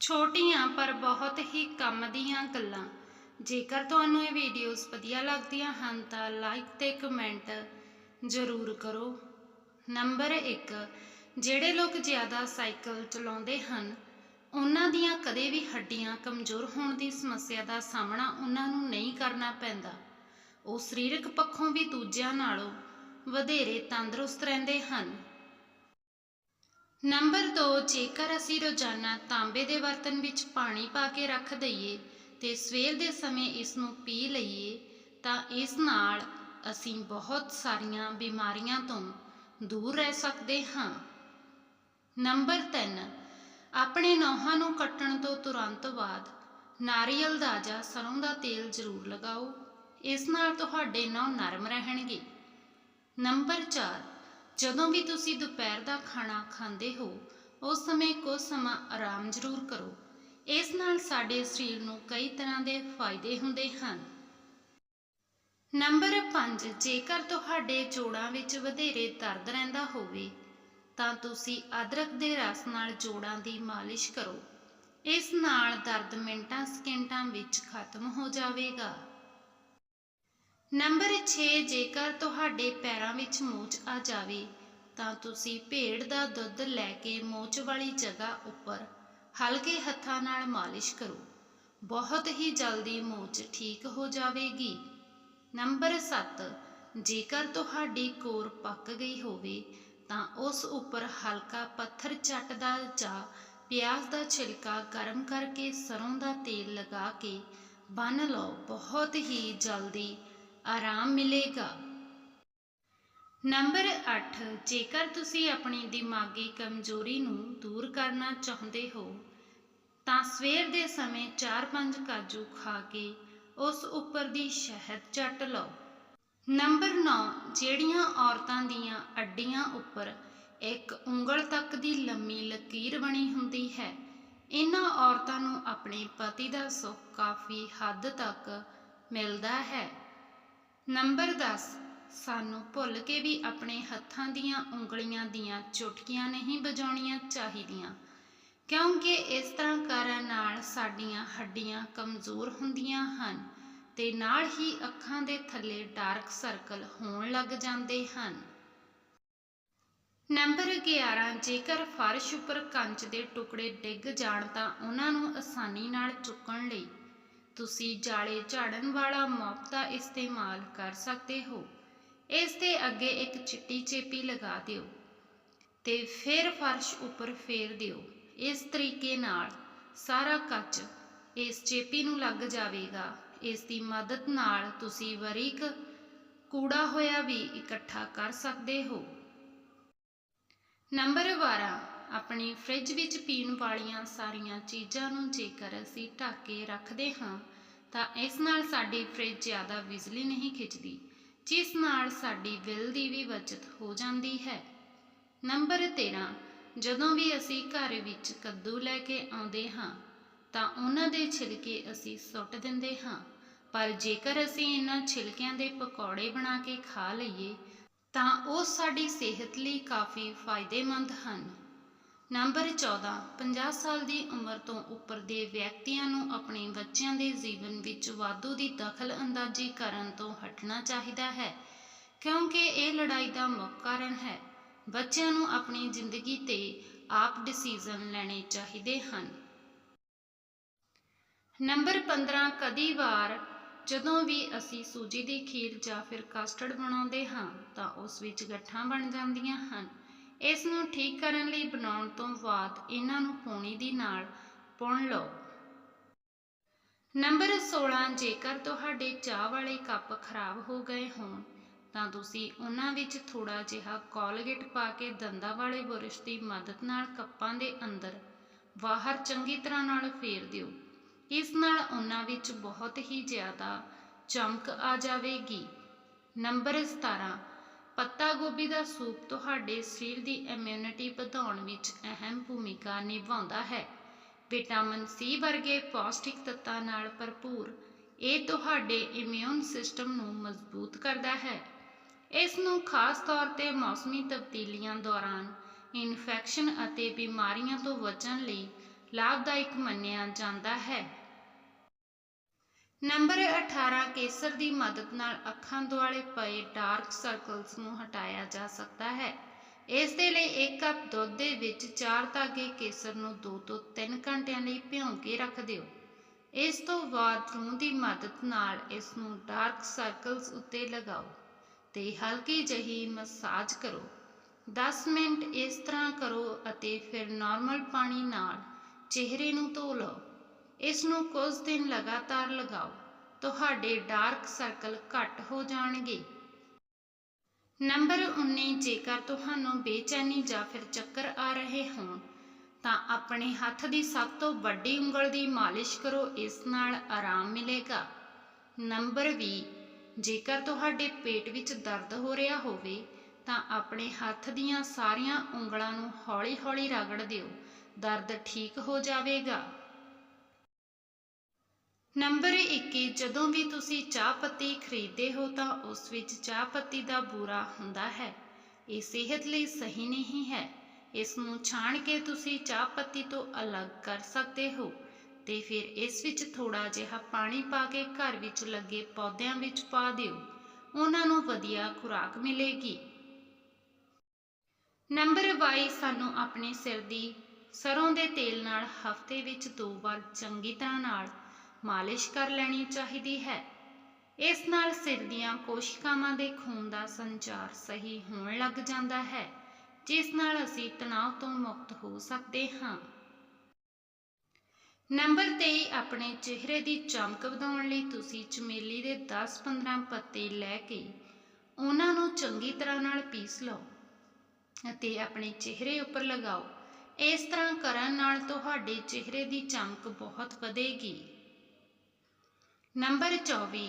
ਛੋਟੀਆਂ ਪਰ ਬਹੁਤ ਹੀ ਕੰਮ ਦੀਆਂ ਗੱਲਾਂ। ਜੇਕਰ ਤੁਹਾਨੂੰ ਇਹ ਵੀਡੀਓਜ਼ ਵਧੀਆ ਲੱਗਦੀਆਂ ਹਨ ਤਾਂ ਲਾਈਕ ਤੇ ਕਮੈਂਟ ਜ਼ਰੂਰ ਕਰੋ। ਨੰਬਰ 1 ਜਿਹੜੇ ਲੋਕ ਜ਼ਿਆਦਾ ਸਾਈਕਲ ਚਲਾਉਂਦੇ ਹਨ, ਉਹਨਾਂ ਦੀਆਂ ਕਦੇ ਵੀ ਹੱਡੀਆਂ ਕਮਜ਼ੋਰ ਹੋਣ ਦੀ ਸਮੱਸਿਆ ਦਾ ਸਾਹਮਣਾ ਉਹਨਾਂ ਨੂੰ ਨਹੀਂ ਕਰਨਾ ਪੈਂਦਾ। ਉਹ ਸਰੀਰਕ ਪੱਖੋਂ ਵੀ ਦੂਜਿਆਂ ਨਾਲੋਂ ਵਧੇਰੇ ਤੰਦਰੁਸਤ ਰਹਿੰਦੇ ਹਨ। ਨੰਬਰ 2 ਜੇਕਰ ਅਸੀਂ ਰੋਜ਼ਾਨਾ ਤਾਂਬੇ ਦੇ ਬਰਤਨ ਵਿੱਚ ਪਾਣੀ ਪਾ ਕੇ ਰੱਖ ਦਈਏ ਤੇ ਸਵੇਰ ਦੇ ਸਮੇਂ ਇਸ ਨੂੰ ਪੀ ਲਈਏ, ਤਾਂ ਇਸ ਨਾਲ ਅਸੀਂ ਬਹੁਤ ਸਾਰੀਆਂ ਬਿਮਾਰੀਆਂ ਤੋਂ ਦੂਰ ਰਹਿ ਸਕਦੇ ਹਾਂ। ਨੰਬਰ 3 ਆਪਣੇ ਨੌਹਾਂ ਨੂੰ ਕੱਟਣ ਤੋਂ ਤੁਰੰਤ ਬਾਅਦ ਨਾਰੀਅਲ ਦਾ ਜਾਂ ਸਰੋਂ ਦਾ ਤੇਲ ਜ਼ਰੂਰ ਲਗਾਓ, ਇਸ ਨਾਲ ਤੁਹਾਡੇ ਨਹੁੰ ਨਰਮ ਰਹਿਣਗੇ। ਨੰਬਰ 4 ਜਦੋਂ ਵੀ ਤੁਸੀਂ ਦੁਪਹਿਰ ਦਾ ਖਾਣਾ ਖਾਂਦੇ ਹੋ, ਉਸ ਸਮੇਂ ਕੁਝ ਸਮਾਂ ਆਰਾਮ ਜ਼ਰੂਰ ਕਰੋ। ਇਸ ਨਾਲ ਸਾਡੇ ਸਰੀਰ ਨੂੰ ਕਈ ਤਰ੍ਹਾਂ ਦੇ ਫਾਇਦੇ ਹੁੰਦੇ ਹਨ। ਨੰਬਰ 5 ਜੇਕਰ ਤੁਹਾਡੇ ਜੋੜਾਂ ਵਿੱਚ ਵਧੇਰੇ ਦਰਦ ਰਹਿੰਦਾ ਹੋਵੇ, ਤਾਂ ਤੁਸੀਂ ਅਦਰਕ ਦੇ ਰਸ ਨਾਲ ਜੋੜਾਂ ਦੀ ਮਾਲਿਸ਼ ਕਰੋ। ਇਸ ਨਾਲ ਦਰਦ ਮਿੰਟਾਂ ਸਕਿੰਟਾਂ ਵਿੱਚ ਖਤਮ ਹੋ ਜਾਵੇਗਾ। ਨੰਬਰ 6 ਜੇਕਰ ਤੁਹਾਡੇ ਪੈਰਾਂ ਵਿੱਚ ਮੋਚ ਆ ਜਾਵੇ, ਤਾਂ ਤੁਸੀਂ ਭੇਡ ਦਾ ਦੁੱਧ ਲੈ ਕੇ ਮੋਚ ਵਾਲੀ ਜਗ੍ਹਾ ਉੱਪਰ ਹਲਕੇ ਹੱਥਾਂ ਨਾਲ ਮਾਲਿਸ਼ ਕਰੋ। ਬਹੁਤ ਹੀ ਜਲਦੀ ਮੋਚ ਠੀਕ ਹੋ ਜਾਵੇਗੀ। ਨੰਬਰ 7 ਜੇਕਰ ਤੁਹਾਡੀ ਕੋਰ ਪੱਕ ਗਈ ਹੋਵੇ, ਤਾਂ ਉਸ ਉੱਪਰ ਹਲਕਾ ਪੱਥਰ ਚੱਟਦਾ ਜਾਂ ਪਿਆਜ਼ ਦਾ ਛਿਲਕਾ ਗਰਮ ਕਰਕੇ ਸਰੋਂ ਦਾ ਤੇਲ ਲਗਾ ਕੇ ਬੰਨ ਲਓ। ਬਹੁਤ ਹੀ ਜਲਦੀ ਆਰਾਮ ਮਿਲੇਗਾ। ਨੰਬਰ 8 ਜੇਕਰ ਤੁਸੀਂ ਆਪਣੀ ਦਿਮਾਗੀ ਕਮਜ਼ੋਰੀ ਨੂੰ ਦੂਰ ਕਰਨਾ ਚਾਹੁੰਦੇ ਹੋ, ਤਾਂ ਸਵੇਰ ਦੇ ਸਮੇਂ 4-5 ਕਾਜੂ ਖਾ ਕੇ ਉਸ ਉੱਪਰ ਦੀ ਸ਼ਹਿਦ ਚੱਟ ਲਓ। ਨੰਬਰ 9 ਜਿਹੜੀਆਂ ਔਰਤਾਂ ਦੀਆਂ ਅੱਡੀਆਂ ਉੱਪਰ ਇੱਕ ਉਂਗਲ ਤੱਕ ਦੀ ਲੰਮੀ ਲਕੀਰ ਬਣੀ ਹੁੰਦੀ ਹੈ ਇਹਨਾਂ ਔਰਤਾਂ ਨੂੰ ਆਪਣੇ ਪਤੀ ਦਾ ਸੁੱਖ ਕਾਫੀ ਹੱਦ ਤੱਕ ਮਿਲਦਾ ਹੈ। ਨੰਬਰ 10 ਸਾਨੂੰ ਭੁੱਲ ਕੇ ਵੀ ਆਪਣੇ ਹੱਥਾਂ ਦੀਆਂ ਉਂਗਲੀਆਂ ਦੀਆਂ ਚੁਟਕੀਆਂ ਨਹੀਂ ਵਜਾਉਣੀਆਂ ਚਾਹੀਦੀਆਂ, ਕਿਉਂਕਿ ਇਸ ਤਰ੍ਹਾਂ ਕਰਨ ਨਾਲ ਸਾਡੀਆਂ ਹੱਡੀਆਂ ਕਮਜ਼ੋਰ ਹੁੰਦੀਆਂ ਹਨ ਤੇ ਨਾਲ ਹੀ ਅੱਖਾਂ ਦੇ ਥੱਲੇ ਡਾਰਕ ਸਰਕਲ ਹੋਣ ਲੱਗ ਜਾਂਦੇ ਹਨ। ਨੰਬਰ 11 ਜੇਕਰ ਫਰਸ਼ ਉੱਪਰ ਕੰਚ ਦੇ ਟੁਕੜੇ ਡਿੱਗ ਜਾਣ ਤਾਂ ਉਹਨਾਂ ਨੂੰ ਆਸਾਨੀ ਨਾਲ ਚੁੱਕਣ ਲਈ ਤੁਸੀਂ ਜਾਲੇ ਝਾੜਨ ਵਾਲਾ ਮੋਪ ਦਾ ਇਸਤੇਮਾਲ ਕਰ ਸਕਦੇ ਹੋ। ਇਸ ਦੇ ਅੱਗੇ ਇੱਕ ਚਿੱਟੀ ਚੇਪੀ ਲਗਾ ਦਿਓ ਤੇ ਫਿਰ ਫਰਸ਼ ਉੱਪਰ ਫੇਰ ਦਿਓ। ਇਸ ਤਰੀਕੇ ਨਾਲ ਸਾਰਾ ਕੱਚ ਇਸ ਚੇਪੀ ਨੂੰ ਲੱਗ ਜਾਵੇਗਾ। ਇਸ ਦੀ ਮਦਦ ਨਾਲ ਤੁਸੀਂ ਬਰੀਕ ਕੂੜਾ ਹੋਇਆ ਵੀ ਇਕੱਠਾ ਕਰ ਸਕਦੇ ਹੋ। ਨੰਬਰ 12 ਆਪਣੀ ਫ੍ਰਿਜ ਵਿੱਚ ਪੀਣ ਵਾਲੀਆਂ ਸਾਰੀਆਂ ਚੀਜ਼ਾਂ ਨੂੰ ਜੇਕਰ ਅਸੀਂ ਢੱਕ ਕੇ ਰੱਖਦੇ ਹਾਂ, ਤਾਂ ਇਸ ਨਾਲ ਸਾਡੀ ਫ੍ਰਿਜ ਜ਼ਿਆਦਾ ਬਿਜਲੀ ਨਹੀਂ ਖਿੱਚਦੀ, ਜਿਸ ਨਾਲ ਸਾਡੀ ਬਿੱਲ ਦੀ ਵੀ ਬਚਤ ਹੋ ਜਾਂਦੀ ਹੈ। ਨੰਬਰ 13 ਜਦੋਂ ਵੀ ਅਸੀਂ ਘਰ ਵਿੱਚ ਕੱਦੂ ਲੈ ਕੇ ਆਉਂਦੇ ਹਾਂ, ਤਾਂ ਉਹਨਾਂ ਦੇ ਛਿਲਕੇ ਅਸੀਂ ਸੁੱਟ ਦਿੰਦੇ ਹਾਂ, ਪਰ ਜੇਕਰ ਅਸੀਂ ਇਹਨਾਂ ਛਿਲਕਿਆਂ ਦੇ ਪਕੌੜੇ ਬਣਾ ਕੇ ਖਾ ਲਈਏ, ਤਾਂ ਉਹ ਸਾਡੀ ਸਿਹਤ ਲਈ ਕਾਫੀ ਫਾਇਦੇਮੰਦ ਹਨ। ਨੰਬਰ 14 50 ਸਾਲ ਦੀ ਉਮਰ ਤੋਂ ਉੱਪਰ ਦੇ ਵਿਅਕਤੀਆਂ ਨੂੰ ਆਪਣੇ ਬੱਚਿਆਂ ਦੇ ਜੀਵਨ ਵਿੱਚ ਵਾਧੂ ਦੀ ਦਖਲ ਅੰਦਾਜ਼ੀ ਕਰਨ ਤੋਂ ਹਟਣਾ ਚਾਹੀਦਾ ਹੈ, ਕਿਉਂਕਿ ਇਹ ਲੜਾਈ ਦਾ ਮੁੱਖ ਕਾਰਨ ਹੈ। ਬੱਚਿਆਂ ਨੂੰ ਆਪਣੀ ਜ਼ਿੰਦਗੀ ਤੇ ਆਪ ਡਿਸੀਜਨ ਲੈਣੇ ਚਾਹੀਦੇ ਹਨ। ਨੰਬਰ 15 ਕਦੀ ਵਾਰ ਜਦੋਂ ਵੀ ਅਸੀਂ ਸੂਜੀ ਦੀ ਖੀਰ ਜਾਂ ਫਿਰ ਕਸਟਰਡ ਬਣਾਉਂਦੇ ਹਾਂ ਤਾਂ ਉਸ ਵਿੱਚ ਗੱਠਾਂ ਬਣ ਜਾਂਦੀਆਂ ਹਨ। ਇਸ ਨੂੰ ਠੀਕ ਕਰਨ ਲਈ ਬਣਾਉਣ ਤੋਂ ਬਾਅਦ ਇਹਨਾਂ ਨੂੰ ਪੌਣੀ ਦੀ ਨਾਲ ਪੁਣ ਲਓ। ਨੰਬਰ 16 ਜੇਕਰ ਤੁਹਾਡੇ ਚਾਹ ਵਾਲੇ ਕੱਪ ਖਰਾਬ ਹੋ ਗਏ ਹੋਣ, ਤਾਂ ਤੁਸੀਂ ਉਹਨਾਂ ਵਿੱਚ ਥੋੜਾ ਜਿਹਾ ਕੋਲਗੇਟ ਪਾ ਕੇ ਦੰਦਾਂ ਵਾਲੇ ਬੁਰਸ਼ ਦੀ ਮਦਦ ਨਾਲ ਕੱਪਾਂ ਦੇ ਅੰਦਰ ਬਾਹਰ ਚੰਗੀ ਤਰ੍ਹਾਂ ਨਾਲ ਫੇਰ ਦਿਓ। ਇਸ ਨਾਲ ਉਹਨਾਂ ਵਿੱਚ ਬਹੁਤ ਹੀ ਜ਼ਿਆਦਾ ਚਮਕ ਆ ਜਾਵੇਗੀ। ਨੰਬਰ 17 ਪੱਤਾ ਗੋਭੀ ਦਾ ਸੂਪ ਤੁਹਾਡੇ ਸਰੀਰ ਦੀ ਇਮਿਊਨਿਟੀ ਵਧਾਉਣ ਵਿੱਚ ਅਹਿਮ ਭੂਮਿਕਾ ਨਿਭਾਉਂਦਾ ਹੈ। ਵਿਟਾਮਿਨ ਸੀ ਵਰਗੇ ਪੌਸ਼ਟਿਕ ਤੱਤਾਂ ਨਾਲ ਭਰਪੂਰ, ਇਹ ਤੁਹਾਡੇ ਇਮਿਊਨ ਸਿਸਟਮ ਨੂੰ ਮਜ਼ਬੂਤ ਕਰਦਾ ਹੈ। ਇਸ ਨੂੰ ਖਾਸ ਤੌਰ ਤੇ ਮੌਸਮੀ ਤਬਦੀਲੀਆਂ ਦੌਰਾਨ ਇਨਫੈਕਸ਼ਨ ਅਤੇ ਬਿਮਾਰੀਆਂ ਤੋਂ ਬਚਣ ਲਈ ਲਾਭਦਾਇਕ ਮੰਨਿਆ ਜਾਂਦਾ ਹੈ। ਨੰਬਰ 18 ਕੇਸਰ ਦੀ ਮਦਦ ਨਾਲ ਅੱਖਾਂ ਦੁਆਲੇ ਪਏ ਡਾਰਕ ਸਰਕਲਸ ਨੂੰ ਹਟਾਇਆ ਜਾ ਸਕਦਾ ਹੈ। ਇਸ ਦੇ ਲਈ 1 ਕੱਪ ਦੁੱਧ ਦੇ ਵਿੱਚ 4 ਧਾਗੇ ਕੇਸਰ ਨੂੰ 2 ਤੋਂ 3 ਘੰਟਿਆਂ ਲਈ ਭਿਉਂ ਕੇ ਰੱਖ ਦਿਓ। ਇਸ ਤੋਂ ਬਾਅਦ ਰੂੰ ਦੀ ਮਦਦ ਨਾਲ ਇਸ ਨੂੰ ਡਾਰਕ ਸਰਕਲਸ ਉੱਤੇ ਲਗਾਓ ਤੇ ਹਲਕੀ ਜਹੀ ਮਸਾਜ ਕਰੋ। 10 ਮਿੰਟ ਇਸ ਤਰ੍ਹਾਂ ਕਰੋ ਅਤੇ ਫਿਰ ਨਾਰਮਲ ਪਾਣੀ ਨਾਲ ਚਿਹਰੇ ਨੂੰ ਧੋ ਲਓ। ਇਸ ਨੂੰ ਕੁਝ ਦਿਨ ਲਗਾਤਾਰ ਲਗਾਓ, ਤੁਹਾਡੇ ਡਾਰਕ ਸਰਕਲ ਘੱਟ ਹੋ ਜਾਣਗੇ। ਨੰਬਰ 19 ਜੇਕਰ ਤੁਹਾਨੂੰ ਬੇਚੈਨੀ ਜਾਂ ਫਿਰ ਚੱਕਰ ਆ ਰਹੇ ਹੋਣ, ਤਾਂ ਆਪਣੇ ਹੱਥ ਦੀ ਸਭ ਤੋਂ ਵੱਡੀ ਉਂਗਲ ਦੀ ਮਾਲਿਸ਼ ਕਰੋ, ਇਸ ਨਾਲ ਆਰਾਮ ਮਿਲੇਗਾ। ਨੰਬਰ 20 ਜੇਕਰ ਤੁਹਾਡੇ ਪੇਟ ਵਿੱਚ ਦਰਦ ਹੋ ਰਿਹਾ ਹੋਵੇ, ਤਾਂ ਆਪਣੇ ਹੱਥ ਦੀਆਂ ਸਾਰੀਆਂ ਉਂਗਲਾਂ ਨੂੰ ਹੌਲੀ-ਹੌਲੀ ਰਗੜ ਦਿਓ, ਦਰਦ ਠੀਕ ਹੋ ਜਾਵੇਗਾ। ਨੰਬਰ 21 ਜਦੋਂ ਵੀ ਤੁਸੀਂ ਚਾਹ ਪੱਤੀ ਖਰੀਦਦੇ ਹੋ ਤਾਂ ਉਸ ਵਿੱਚ ਚਾਹ ਪੱਤੀ ਦਾ ਬੂਰਾ ਹੁੰਦਾ ਹੈ। ਇਹ ਸਿਹਤ ਲਈ ਸਹੀ ਨਹੀਂ ਹੈ। ਇਸ ਨੂੰ ਛਾਣ ਕੇ ਤੁਸੀਂ ਚਾਹ ਪੱਤੀ ਤੋਂ ਅਲੱਗ ਕਰ ਸਕਦੇ ਹੋ ਤੇ ਫਿਰ ਇਸ ਵਿੱਚ ਥੋੜਾ ਜਿਹਾ ਪਾਣੀ ਪਾ ਕੇ ਘਰ ਵਿੱਚ ਲੱਗੇ ਪੌਦਿਆਂ ਵਿੱਚ ਪਾ ਦਿਓ। ਉਹਨਾਂ ਨੂੰ ਵਧੀਆ ਖੁਰਾਕ ਮਿਲੇਗੀ। ਨੰਬਰ 22 ਸਾਨੂੰ ਆਪਣੇ ਸਿਰ ਦੀ ਸਰੋਂ ਦੇ ਤੇਲ ਨਾਲ ਹਫ਼ਤੇ ਵਿੱਚ ਦੋ ਵਾਰ ਚੰਗੀ ਤਰ੍ਹਾਂ ਨਾਲ ਮਾਲਿਸ਼ ਕਰ ਲੈਣੀ ਚਾਹੀਦੀ ਹੈ। ਇਸ ਨਾਲ ਸਿਰ ਦੀਆਂ ਕੋਸ਼ਿਕਾਵਾਂ ਦੇ ਖੂਨ ਦਾ ਸੰਚਾਰ ਸਹੀ ਹੋਣ ਲੱਗ ਜਾਂਦਾ ਹੈ, ਜਿਸ ਨਾਲ ਅਸੀਂ ਤਣਾਅ ਤੋਂ ਮੁਕਤ ਹੋ ਸਕਦੇ ਹਾਂ। ਨੰਬਰ 23 ਆਪਣੇ ਚਿਹਰੇ ਦੀ ਚਮਕ ਵਧਾਉਣ ਲਈ ਤੁਸੀਂ ਚਮੇਲੀ ਦੇ 10-15 ਪੱਤੇ ਲੈ ਕੇ ਉਹਨਾਂ ਨੂੰ ਚੰਗੀ ਤਰ੍ਹਾਂ ਨਾਲ ਪੀਸ ਲਓ ਅਤੇ ਆਪਣੇ ਚਿਹਰੇ ਉੱਪਰ ਲਗਾਓ। ਇਸ ਤਰ੍ਹਾਂ ਕਰਨ ਨਾਲ ਤੁਹਾਡੇ ਚਿਹਰੇ ਦੀ ਚਮਕ ਬਹੁਤ ਵਧੇਗੀ। ਨੰਬਰ 24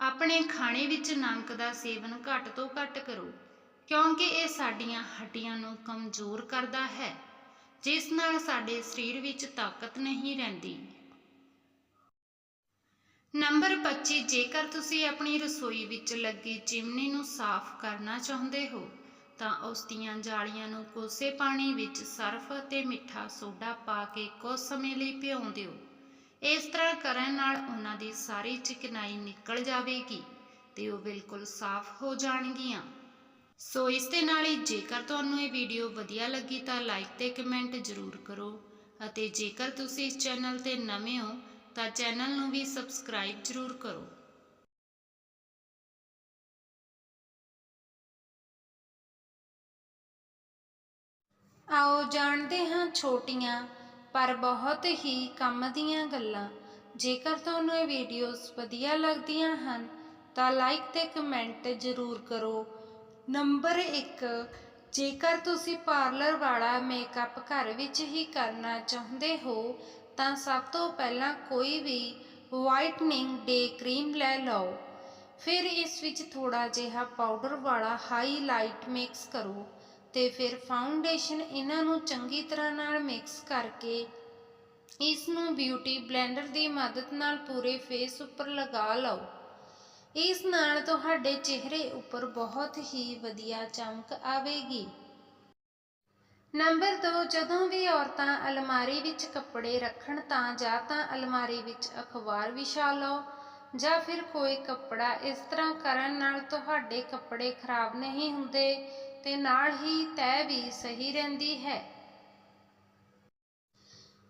ਆਪਣੇ ਖਾਣੇ ਵਿੱਚ ਨਮਕ ਦਾ ਸੇਵਨ ਘੱਟ ਤੋਂ ਘੱਟ ਕਰੋ, ਕਿਉਂਕਿ ਇਹ ਸਾਡੀਆਂ ਹੱਡੀਆਂ ਨੂੰ ਕਮਜ਼ੋਰ ਕਰਦਾ ਹੈ, ਜਿਸ ਨਾਲ ਸਾਡੇ ਸਰੀਰ ਵਿੱਚ ਤਾਕਤ ਨਹੀਂ ਰਹਿੰਦੀ। ਨੰਬਰ 25 ਜੇਕਰ ਤੁਸੀਂ ਆਪਣੀ ਰਸੋਈ ਵਿੱਚ ਲੱਗੀ ਚਿਮਨੀ ਨੂੰ ਸਾਫ਼ ਕਰਨਾ ਚਾਹੁੰਦੇ ਹੋ, ਤਾਂ ਉਸ ਦੀਆਂ ਜਾਲੀਆਂ ਨੂੰ ਕੋਸੇ ਪਾਣੀ ਵਿੱਚ ਸਰਫ ਅਤੇ ਮਿੱਠਾ ਸੋਡਾ ਪਾ ਕੇ ਕੁਝ ਸਮੇਂ ਲਈ ਭਿਉਂ ਦਿਓ। ਇਸ ਤਰ੍ਹਾਂ ਕਰਨ ਨਾਲ ਉਹਨਾਂ ਦੀ ਸਾਰੀ ਚਿਕਨਾਈ ਨਿਕਲ ਜਾਵੇਗੀ ਤੇ ਉਹ ਬਿਲਕੁਲ ਸਾਫ਼ ਹੋ ਜਾਣਗੀਆਂ। ਸੋ ਇਸ ਦੇ ਨਾਲ ਹੀ ਜੇਕਰ ਤੁਹਾਨੂੰ ਇਹ ਵੀਡੀਓ ਵਧੀਆ ਲੱਗੀ ਤਾਂ ਲਾਈਕ ਤੇ ਕਮੈਂਟ ਜ਼ਰੂਰ ਕਰੋ ਅਤੇ ਜੇਕਰ ਤੁਸੀਂ ਇਸ ਚੈਨਲ ਤੇ ਨਵੇਂ ਹੋ ਤਾਂ ਚੈਨਲ ਨੂੰ ਵੀ ਸਬਸਕ੍ਰਾਈਬ ਜ਼ਰੂਰ ਕਰੋ। ਆਓ ਜਾਣਦੇ ਹਾਂ ਛੋਟੀਆਂ ਪਰ ਬਹੁਤ ਹੀ ਕੰਮ ਦੀਆਂ ਗੱਲਾਂ। ਜੇਕਰ ਤੁਹਾਨੂੰ ਇਹ ਵੀਡੀਓਜ਼ ਵਧੀਆ ਲੱਗਦੀਆਂ ਹਨ, ਤਾਂ ਲਾਈਕ ਤੇ ਕਮੈਂਟ ਜ਼ਰੂਰ ਕਰੋ। ਨੰਬਰ 1 ਜੇਕਰ ਤੁਸੀਂ ਪਾਰਲਰ ਵਾਲਾ ਮੇਕਅਪ ਘਰ ਵਿੱਚ ਹੀ ਕਰਨਾ ਚਾਹੁੰਦੇ ਹੋ, ਤਾਂ ਸਭ ਤੋਂ ਪਹਿਲਾਂ ਕੋਈ ਵੀ ਵਾਈਟਨਿੰਗ ਡੇ ਕਰੀਮ ਲੈ ਲਓ। ਫਿਰ ਇਸ ਵਿੱਚ ਥੋੜਾ ਜਿਹਾ ਪਾਊਡਰ ਵਾਲਾ ਹਾਈਲਾਈਟ ਮਿਕਸ ਕਰੋ। ਤੇ ਫਿਰ ਫਾਊਂਡੇਸ਼ਨ ਇਹਨਾਂ ਨੂੰ ਚੰਗੀ ਤਰ੍ਹਾਂ ਨਾਲ ਮਿਕਸ ਕਰਕੇ ਇਸ ਨੂੰ ਬਿਊਟੀ ਬਲੈਂਡਰ ਦੀ ਮਦਦ ਨਾਲ ਪੂਰੇ ਫੇਸ ਉੱਪਰ ਲਗਾ ਲਓ। ਇਸ ਨਾਲ ਤੁਹਾਡੇ ਚਿਹਰੇ ਉੱਪਰ ਬਹੁਤ ਹੀ ਵਧੀਆ ਚਮਕ ਆਵੇਗੀ। ਨੰਬਰ 2 ਜਦੋਂ ਵੀ ਔਰਤਾਂ ਅਲਮਾਰੀ ਵਿੱਚ ਕੱਪੜੇ ਰੱਖਣ ਤਾਂ ਜਾਂ ਤਾਂ ਅਲਮਾਰੀ ਵਿੱਚ ਅਖਬਾਰ ਵਿਛਾ ਲਓ ਜਾਂ ਫਿਰ ਕੋਈ ਕੱਪੜਾ ਇਸ ਤਰ੍ਹਾਂ ਕਰਨ ਨਾਲ ਤੁਹਾਡੇ ਕੱਪੜੇ ਖਰਾਬ ਨਹੀਂ ਹੁੰਦੇ। ਤੇ ਨਾਲ ਹੀ ਤੈ ਵੀ ਸਹੀ ਰਹਿੰਦੀ ਹੈ।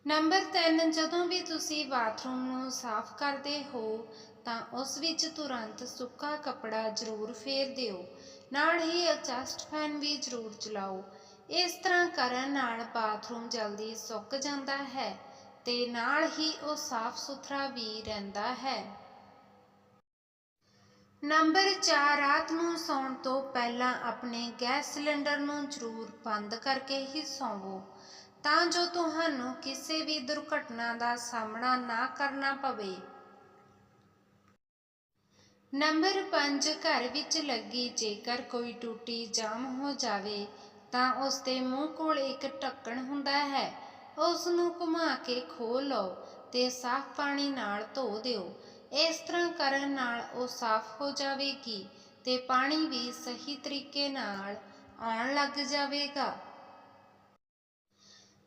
ਨੰਬਰ 3 ਜਦੋਂ ਵੀ ਤੁਸੀਂ ਬਾਥਰੂਮ ਨੂੰ ਸਾਫ਼ ਕਰਦੇ ਹੋ, ਤਾਂ ਉਸ ਵਿੱਚ ਤੁਰੰਤ ਸੁੱਕਾ ਕੱਪੜਾ ਜ਼ਰੂਰ ਫੇਰ ਦਿਓ। ਨਾਲ ਹੀ ਐਡਜਸਟ ਫੈਨ ਵੀ ਜ਼ਰੂਰ ਚਲਾਓ। ਇਸ ਤਰ੍ਹਾਂ ਕਰਨ ਨਾਲ ਬਾਥਰੂਮ ਜਲਦੀ ਸੁੱਕ ਜਾਂਦਾ ਹੈ ਤੇ ਨਾਲ ਹੀ ਉਹ ਸਾਫ਼ ਸੁਥਰਾ ਵੀ ਰਹਿੰਦਾ ਹੈ। ਨੰਬਰ 4 ਰਾਤ ਨੂੰ ਸੌਣ ਤੋਂ ਪਹਿਲਾਂ ਆਪਣੇ ਗੈਸ ਸਿਲੰਡਰ ਨੂੰ ਜ਼ਰੂਰ ਬੰਦ ਕਰਕੇ ਹੀ ਸੌਵੋ। ਤਾਂ ਜੋ ਤੁਹਾਨੂੰ ਕਿਸੇ ਵੀ ਦੁਰਘਟਨਾ ਦਾ ਸਾਹਮਣਾ ਨਾ ਕਰਨਾ ਪਵੇ। ਨੰਬਰ 5 ਘਰ ਵਿੱਚ ਲੱਗੀ ਜੇਕਰ ਕੋਈ ਟੂਟੀ ਜਾਮ ਹੋ ਜਾਵੇ, ਤਾਂ ਉਸ ਦੇ ਮੂੰਹ ਕੋਲ ਇੱਕ ਢੱਕਣ ਹੁੰਦਾ ਹੈ। ਉਸ ਨੂੰ ਘੁਮਾ ਕੇ ਖੋਲ ਲਓ ਤੇ ਸਾਫ਼ ਪਾਣੀ ਨਾਲ ਧੋ ਦਿਓ। ਇਸ ਤਰ੍ਹਾਂ ਕਰਨ ਨਾਲ ਉਹ ਸਾਫ਼ ਹੋ ਜਾਵੇਗੀ ਤੇ ਪਾਣੀ ਵੀ ਸਹੀ ਤਰੀਕੇ ਨਾਲ ਆਉਣ ਲੱਗ ਜਾਵੇਗਾ।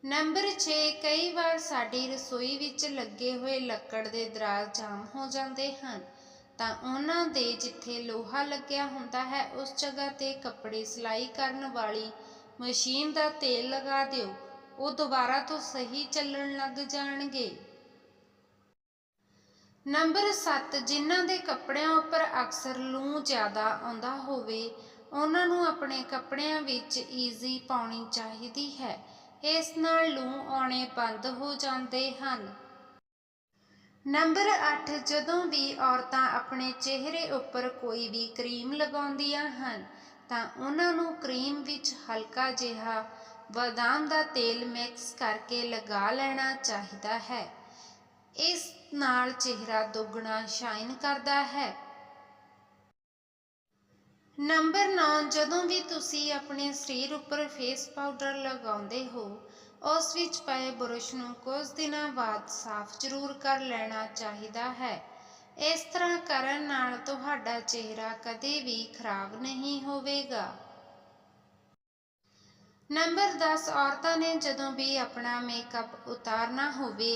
ਨੰਬਰ 6 ਕਈ ਵਾਰ ਸਾਡੀ ਰਸੋਈ ਵਿੱਚ ਲੱਗੇ ਹੋਏ ਲੱਕੜ ਦੇ ਦਰਾਜ਼ ਜਾਮ ਹੋ ਜਾਂਦੇ ਹਨ। ਤਾਂ ਉਹਨਾਂ ਦੇ ਜਿੱਥੇ ਲੋਹਾ ਲੱਗਿਆ ਹੁੰਦਾ ਹੈ, ਉਸ ਜਗ੍ਹਾ ਤੇ ਕੱਪੜੇ ਸਿਲਾਈ ਕਰਨ ਵਾਲੀ ਮਸ਼ੀਨ ਦਾ ਤੇਲ ਲਗਾ ਦਿਓ। ਉਹ ਦੁਬਾਰਾ ਤੋਂ ਸਹੀ ਚੱਲਣ ਲੱਗ ਜਾਣਗੇ। ਨੰਬਰ 7 ਜਿਨ੍ਹਾਂ ਦੇ ਕੱਪੜਿਆਂ ਉੱਪਰ ਅਕਸਰ ਲੂੰ ਜ਼ਿਆਦਾ ਆਉਂਦਾ ਹੋਵੇ, ਉਹਨਾਂ ਨੂੰ ਆਪਣੇ ਕੱਪੜਿਆਂ ਵਿੱਚ ਈਜ਼ੀ ਪਾਉਣੀ ਚਾਹੀਦੀ ਹੈ। ਇਸ ਨਾਲ ਲੂੰ ਆਉਣੇ ਬੰਦ ਹੋ ਜਾਂਦੇ ਹਨ। ਨੰਬਰ 8 ਜਦੋਂ ਵੀ ਔਰਤਾਂ ਆਪਣੇ ਚਿਹਰੇ ਉੱਪਰ ਕੋਈ ਵੀ ਕਰੀਮ ਲਗਾਉਂਦੀਆਂ ਹਨ, ਤਾਂ ਉਹਨਾਂ ਨੂੰ ਕਰੀਮ ਵਿੱਚ ਹਲਕਾ ਜਿਹਾ ਬਦਾਮ ਦਾ ਤੇਲ ਮਿਕਸ ਕਰਕੇ ਲਗਾ ਲੈਣਾ ਚਾਹੀਦਾ ਹੈ। ਇਸ ਨਾਲ ਚਿਹਰਾ ਦੁੱਗਣਾ ਸ਼ਾਈਨ ਕਰਦਾ ਹੈ। ਨੰਬਰ 9 ਜਦੋਂ ਵੀ ਤੁਸੀਂ ਆਪਣੇ ਸਰੀਰ ਉੱਪਰ ਫੇਸ ਪਾਊਡਰ ਲਗਾਉਂਦੇ ਹੋ, ਉਸ ਵਿੱਚ ਪਏ ਬੁਰਸ਼ ਨੂੰ ਕੁਝ ਦਿਨਾਂ ਬਾਅਦ ਸਾਫ਼ ਜ਼ਰੂਰ ਕਰ ਲੈਣਾ ਚਾਹੀਦਾ ਹੈ। ਇਸ ਤਰ੍ਹਾਂ ਕਰਨ ਨਾਲ ਤੁਹਾਡਾ ਚਿਹਰਾ ਕਦੇ ਵੀ ਖਰਾਬ ਨਹੀਂ ਹੋਵੇਗਾ। ਨੰਬਰ 10 ਔਰਤਾਂ ਨੇ ਜਦੋਂ ਵੀ ਆਪਣਾ ਮੇਕਅਪ ਉਤਾਰਨਾ ਹੋਵੇ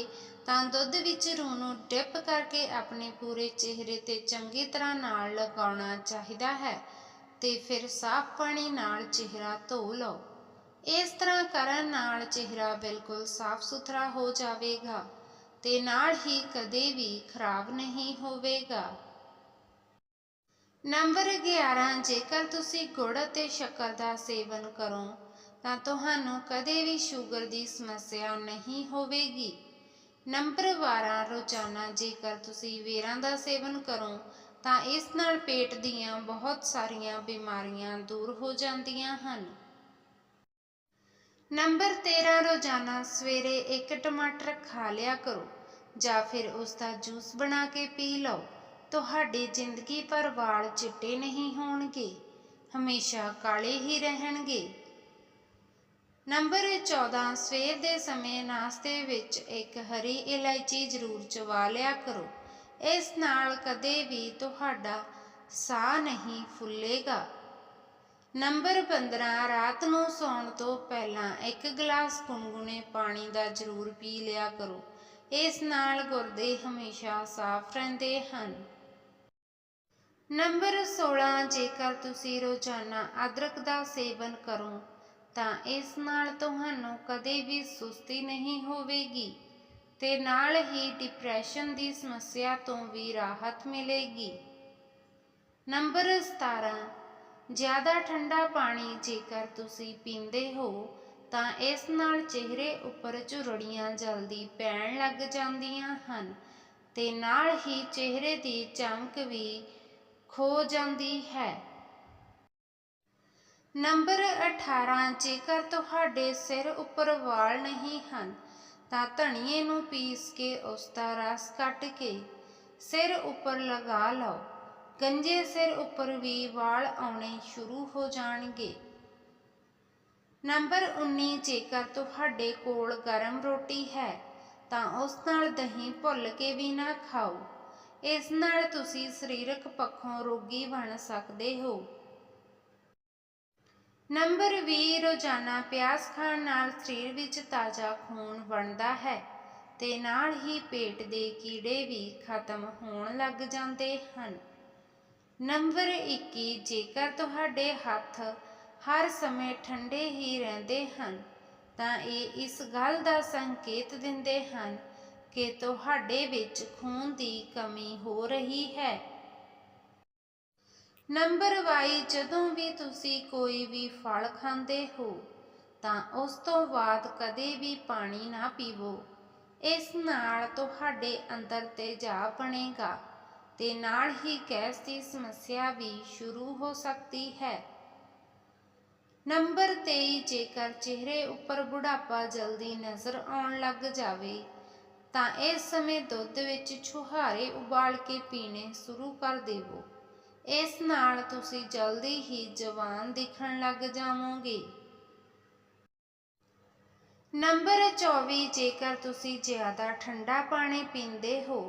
ਤਾਂ ਦੁੱਧ ਵਿੱਚ ਰੂਹ ਨੂੰ ਡਿਪ ਕਰਕੇ ਆਪਣੇ ਪੂਰੇ ਚਿਹਰੇ ਤੇ ਚੰਗੀ ਤਰ੍ਹਾਂ ਨਾਲ ਲਗਾਉਣਾ ਚਾਹੀਦਾ ਹੈ ਤੇ ਫਿਰ ਸਾਫ਼ ਪਾਣੀ ਨਾਲ ਚਿਹਰਾ ਧੋ ਲਓ। ਇਸ ਤਰ੍ਹਾਂ ਕਰਨ ਨਾਲ ਚਿਹਰਾ ਬਿਲਕੁਲ ਸਾਫ਼ ਸੁਥਰਾ ਹੋ ਜਾਵੇਗਾ ਤੇ ਨਾਲ ਹੀ ਕਦੇ ਵੀ ਖਰਾਬ ਨਹੀਂ ਹੋਵੇਗਾ। ਨੰਬਰ 11 ਜੇਕਰ ਤੁਸੀਂ ਗੁੜ ਅਤੇ ਸ਼ੱਕਰ ਦਾ ਸੇਵਨ ਕਰੋ ਤਾਂ ਤੁਹਾਨੂੰ ਕਦੇ ਵੀ ਸ਼ੂਗਰ ਦੀ ਸਮੱਸਿਆ ਨਹੀਂ ਹੋਵੇਗੀ। ਨੰਬਰ 12 ਰੋਜ਼ਾਨਾ ਜੇਕਰ ਤੁਸੀਂ ਵੇਰਾਂ ਦਾ ਸੇਵਨ ਕਰੋ, ਤਾਂ ਇਸ ਨਾਲ ਪੇਟ ਦੀਆਂ ਬਹੁਤ ਸਾਰੀਆਂ ਬਿਮਾਰੀਆਂ ਦੂਰ ਹੋ ਜਾਂਦੀਆਂ ਹਨ। ਨੰਬਰ 13 ਰੋਜ਼ਾਨਾ ਸਵੇਰੇ ਇੱਕ ਟਮਾਟਰ ਖਾ ਲਿਆ ਕਰੋ, ਜਾਂ ਫਿਰ ਉਸ ਦਾ ਜੂਸ ਬਣਾ ਕੇ ਪੀ ਲਓ। ਤੁਹਾਡੀ ਜ਼ਿੰਦਗੀ ਭਰ ਵਾਲ ਚਿੱਟੇ ਨਹੀਂ ਹੋਣਗੇ, ਹਮੇਸ਼ਾ ਕਾਲੇ ਹੀ ਰਹਿਣਗੇ। ਨੰਬਰ 14 ਸਵੇਰ ਦੇ ਸਮੇਂ ਨਾਸ਼ਤੇ ਵਿੱਚ ਇੱਕ ਹਰੀ ਇਲਾਇਚੀ ਜ਼ਰੂਰ ਚਵਾ ਲਿਆ ਕਰੋ। ਇਸ ਨਾਲ ਕਦੇ ਵੀ ਤੁਹਾਡਾ ਸਾਹ ਨਹੀਂ ਫੁੱਲੇਗਾ। ਨੰਬਰ 15 ਰਾਤ ਨੂੰ ਸੌਣ ਤੋਂ ਪਹਿਲਾਂ ਇੱਕ ਗਲਾਸ ਗੁਨਗੁਨੇ ਪਾਣੀ ਦਾ ਜ਼ਰੂਰ ਪੀ ਲਿਆ ਕਰੋ। ਇਸ ਨਾਲ ਗੁਰਦੇ ਹਮੇਸ਼ਾ ਸਾਫ਼ ਰਹਿੰਦੇ ਹਨ। ਨੰਬਰ 16 ਜੇਕਰ ਤੁਸੀਂ ਰੋਜ਼ਾਨਾ ਅਦਰਕ ਦਾ ਸੇਵਨ ਕਰੋ ਤਾਂ ਇਸ ਨਾਲ ਤੁਹਾਨੂੰ ਕਦੇ ਵੀ ਸੁਸਤੀ ਨਹੀਂ ਹੋਵੇਗੀ ਤੇ ਨਾਲ ਹੀ ਡਿਪਰੈਸ਼ਨ ਦੀ ਸਮੱਸਿਆ ਤੋਂ ਵੀ ਰਾਹਤ ਮਿਲੇਗੀ। ਨੰਬਰ 17 ਜ਼ਿਆਦਾ ਠੰਡਾ ਪਾਣੀ ਜੇਕਰ ਤੁਸੀਂ ਪੀਂਦੇ ਹੋ, ਤਾਂ ਇਸ ਨਾਲ ਚਿਹਰੇ ਉੱਪਰ ਝੁਰੜੀਆਂ ਜਲਦੀ ਪੈਣ ਲੱਗ ਜਾਂਦੀਆਂ ਹਨ ਤੇ ਨਾਲ ਹੀ ਚਿਹਰੇ ਦੀ ਚਮਕ ਵੀ ਖੋ ਜਾਂਦੀ ਹੈ। ਨੰਬਰ 18 ਜੇਕਰ ਤੁਹਾਡੇ ਸਿਰ ਉੱਪਰ ਵਾਲ ਨਹੀਂ ਹਨ, ਤਾਂ ਧਣੀਏ ਨੂੰ ਪੀਸ ਕੇ ਉਸ ਦਾ ਰਸ ਕੱਟ ਕੇ ਸਿਰ ਉੱਪਰ ਲਗਾ ਲਓ। ਗੰਜੇ ਸਿਰ ਉੱਪਰ ਵੀ ਵਾਲ ਆਉਣੇ ਸ਼ੁਰੂ ਹੋ ਜਾਣਗੇ। ਨੰਬਰ 19 ਜੇਕਰ ਤੁਹਾਡੇ ਕੋਲ ਗਰਮ ਰੋਟੀ ਹੈ, ਤਾਂ ਉਸ ਨਾਲ ਦਹੀਂ ਭੁੱਲ ਕੇ ਵੀ ਨਾ ਖਾਓ। ਇਸ ਨਾਲ ਤੁਸੀਂ ਸਰੀਰਕ ਪੱਖੋਂ ਰੋਗੀ ਬਣ ਸਕਦੇ ਹੋ। ਨੰਬਰ 20 ਰੋਜ਼ਾਨਾ ਪਿਆਜ਼ ਖਾਣ ਨਾਲ ਸਰੀਰ ਵਿੱਚ ਤਾਜ਼ਾ ਖੂਨ ਬਣਦਾ ਹੈ ਤੇ ਨਾਲ ਹੀ ਪੇਟ ਦੇ ਕੀੜੇ ਵੀ ਖਤਮ ਹੋਣ ਲੱਗ ਜਾਂਦੇ ਹਨ। ਨੰਬਰ 21 ਜੇਕਰ ਤੁਹਾਡੇ ਹੱਥ ਹਰ ਸਮੇਂ ਠੰਡੇ ਹੀ ਰਹਿੰਦੇ ਹਨ, ਤਾਂ ਇਹ ਇਸ ਗੱਲ ਦਾ ਸੰਕੇਤ ਦਿੰਦੇ ਹਨ ਕਿ ਤੁਹਾਡੇ ਵਿੱਚ ਖੂਨ ਦੀ ਕਮੀ ਹੋ ਰਹੀ ਹੈ। ਨੰਬਰ 22 ਜਦੋਂ ਵੀ ਤੁਸੀਂ ਕੋਈ ਵੀ ਫਲ ਖਾਂਦੇ ਹੋ, ਤਾਂ ਉਸ ਤੋਂ ਬਾਅਦ ਕਦੇ ਵੀ ਪਾਣੀ ਨਾ ਪੀਵੋ। ਇਸ ਨਾਲ ਤੁਹਾਡੇ ਅੰਦਰ ਤੇਜ਼ਾਬ ਬਣੇਗਾ ਤੇ ਨਾਲ ਹੀ ਗੈਸ ਦੀ ਸਮੱਸਿਆ ਵੀ ਸ਼ੁਰੂ ਹੋ ਸਕਦੀ ਹੈ। ਨੰਬਰ 23 ਜੇਕਰ ਚਿਹਰੇ ਉੱਪਰ ਬੁਢਾਪਾ ਜਲਦੀ ਨਜ਼ਰ ਆਉਣ ਲੱਗ ਜਾਵੇ, ਤਾਂ ਇਸ ਸਮੇਂ ਦੁੱਧ ਵਿੱਚ ਛੁਹਾਰੇ ਉਬਾਲ ਕੇ ਪੀਣੇ ਸ਼ੁਰੂ ਕਰ ਦੇਵੋ। ਇਸ ਨਾਲ ਤੁਸੀਂ ਜਲਦੀ ਹੀ ਜਵਾਨ ਦਿਖਣ ਲੱਗ ਜਾਵੋਗੇ। ਨੰਬਰ 24 ਜੇਕਰ ਤੁਸੀਂ ਜ਼ਿਆਦਾ ਠੰਡਾ ਪਾਣੀ ਪੀਂਦੇ ਹੋ,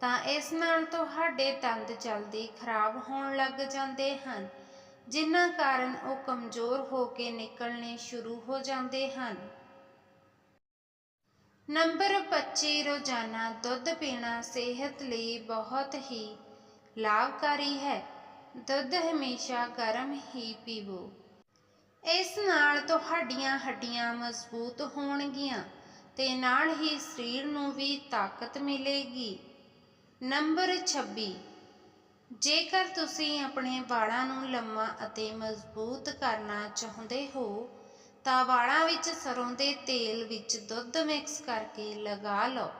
ਤਾਂ ਇਸ ਨਾਲ ਤੁਹਾਡੇ ਦੰਦ ਜਲਦੀ ਖਰਾਬ ਹੋਣ ਲੱਗ ਜਾਂਦੇ ਹਨ, ਜਿਨ੍ਹਾਂ ਕਾਰਨ ਉਹ ਕਮਜ਼ੋਰ ਹੋ ਕੇ ਨਿਕਲਣੇ ਸ਼ੁਰੂ ਹੋ ਜਾਂਦੇ ਹਨ। ਨੰਬਰ 25 ਰੋਜ਼ਾਨਾ ਦੁੱਧ ਪੀਣਾ ਸਿਹਤ ਲਈ ਬਹੁਤ ਹੀ ਲਾਭਕਾਰੀ ਹੈ, ਦੁੱਧ ਹਮੇਸ਼ਾ ਗਰਮ ਹੀ ਪੀਵੋ। ਇਸ ਨਾਲ ਤੁਹਾਡੀਆਂ ਹੱਡੀਆਂ ਮਜ਼ਬੂਤ ਹੋਣਗੀਆਂ ਤੇ ਨਾਲ ਹੀ ਸਰੀਰ ਨੂੰ ਵੀ ਤਾਕਤ ਮਿਲੇਗੀ। ਨੰਬਰ 26 ਜੇਕਰ ਤੁਸੀਂ ਆਪਣੇ ਵਾਲਾਂ ਨੂੰ ਲੰਮਾ ਅਤੇ ਮਜ਼ਬੂਤ ਕਰਨਾ ਚਾਹੁੰਦੇ ਹੋ, ਤਾਂ ਵਾਲਾਂ ਵਿੱਚ ਸਰੋਂ ਦੇ ਤੇਲ ਵਿੱਚ ਦੁੱਧ ਮਿਕਸ ਕਰਕੇ ਲਗਾ ਲਓ।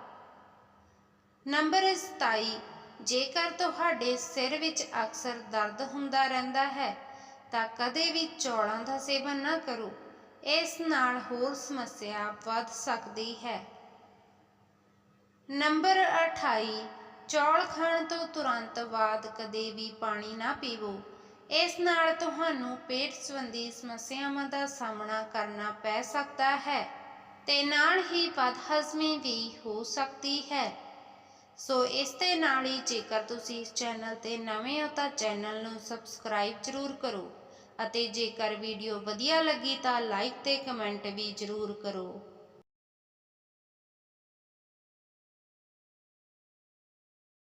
ਨੰਬਰ 27 ਜੇਕਰ ਤੁਹਾਡੇ ਸਿਰ ਵਿੱਚ ਅਕਸਰ ਦਰਦ ਹੁੰਦਾ ਰਹਿੰਦਾ ਹੈ, ਤਾਂ ਕਦੇ ਵੀ ਚੌਲਾਂ ਦਾ ਸੇਵਨ ਨਾ ਕਰੋ। ਇਸ ਨਾਲ ਹੋਰ ਸਮੱਸਿਆ ਵੱਧ ਸਕਦੀ ਹੈ। ਨੰਬਰ 28 ਚੌਲ ਖਾਣ ਤੋਂ ਤੁਰੰਤ ਬਾਅਦ ਕਦੇ ਵੀ ਪਾਣੀ ਨਾ ਪੀਵੋ। ਇਸ ਨਾਲ ਤੁਹਾਨੂੰ ਪੇਟ ਸੰਬੰਧੀ ਸਮੱਸਿਆਵਾਂ ਦਾ ਸਾਹਮਣਾ ਕਰਨਾ ਪੈ ਸਕਦਾ ਹੈ ਤੇ ਨਾਲ ਹੀ ਬਦਹਜ਼ਮੀ ਵੀ ਹੋ ਸਕਦੀ ਹੈ। ਸੋ ਇਸ ਦੇ ਨਾਲ ਹੀ ਜੇਕਰ ਤੁਸੀਂ ਇਸ ਚੈਨਲ ਤੇ ਨਵੇਂ ਹੋ ਤਾਂ ਚੈਨਲ ਨੂੰ ਸਬਸਕ੍ਰਾਈਬ ਜ਼ਰੂਰ ਕਰੋ ਅਤੇ ਜੇਕਰ ਵੀਡੀਓ ਵਧੀਆ ਲੱਗੀ ਤਾਂ ਲਾਈਕ ਤੇ ਕਮੈਂਟ ਵੀ ਜ਼ਰੂਰ ਕਰੋ।